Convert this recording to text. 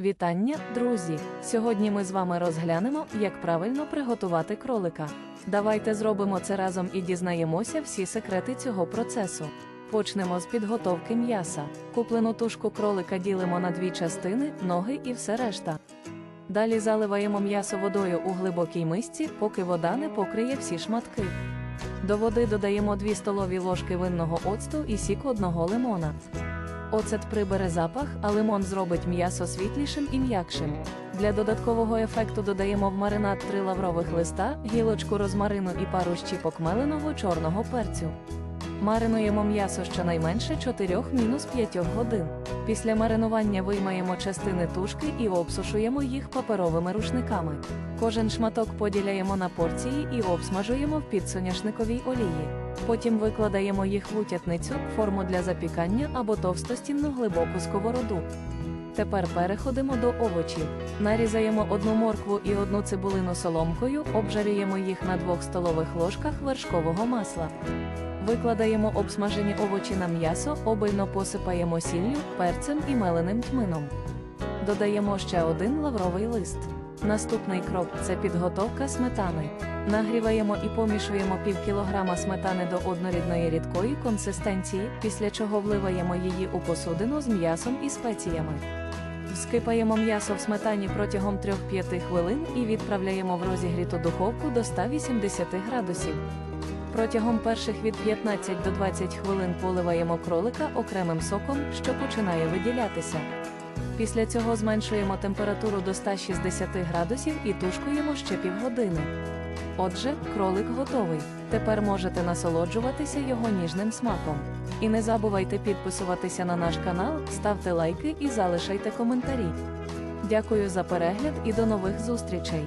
Вітання, друзі! Сьогодні ми з вами розглянемо, як правильно приготувати кролика. Давайте зробимо це разом і дізнаємося всі секрети цього процесу. Почнемо з підготовки м'яса. Куплену тушку кролика ділимо на дві частини, ноги і все решта. Далі заливаємо м'ясо водою у глибокій мисці, поки вода не покриє всі шматки. До води додаємо 2 столові ложки винного оцту і сік одного лимона. Оцет прибере запах, а лимон зробить м'ясо світлішим і м'якшим. Для додаткового ефекту додаємо в маринад 3 лаврових листа, гілочку розмарину і пару щіпок меленого чорного перцю. Маринуємо м'ясо щонайменше 4-5 годин. Після маринування виймаємо частини тушки і обсушуємо їх паперовими рушниками. Кожен шматок поділяємо на порції і обсмажуємо в підсоняшниковій олії. Потім викладаємо їх в утятницю, форму для запікання або товстостінну глибоку сковороду. Тепер переходимо до овочів. Нарізаємо одну моркву і одну цибулину соломкою, обжарюємо їх на 2 столових ложках вершкового масла. Викладаємо обсмажені овочі на м'ясо, обильно посипаємо сіллю, перцем і меленим тмином. Додаємо ще один лавровий лист. Наступний крок це підготовка сметани. Нагріваємо і помішуємо пів кілограма сметани до однорідної рідкої консистенції, після чого вливаємо її у посудину з м'ясом і спеціями. Вскипаємо м'ясо в сметані протягом 3-5 хвилин і відправляємо в розігріту духовку до 180 градусів. Протягом перших від 15 до 20 хвилин поливаємо кролика окремим соком, що починає виділятися. Після цього зменшуємо температуру до 160 градусів і тушкуємо ще півгодини. Отже, кролик готовий. Тепер можете насолоджуватися його ніжним смаком. І не забувайте підписуватися на наш канал, ставте лайки і залишайте коментарі. Дякую за перегляд і до нових зустрічей!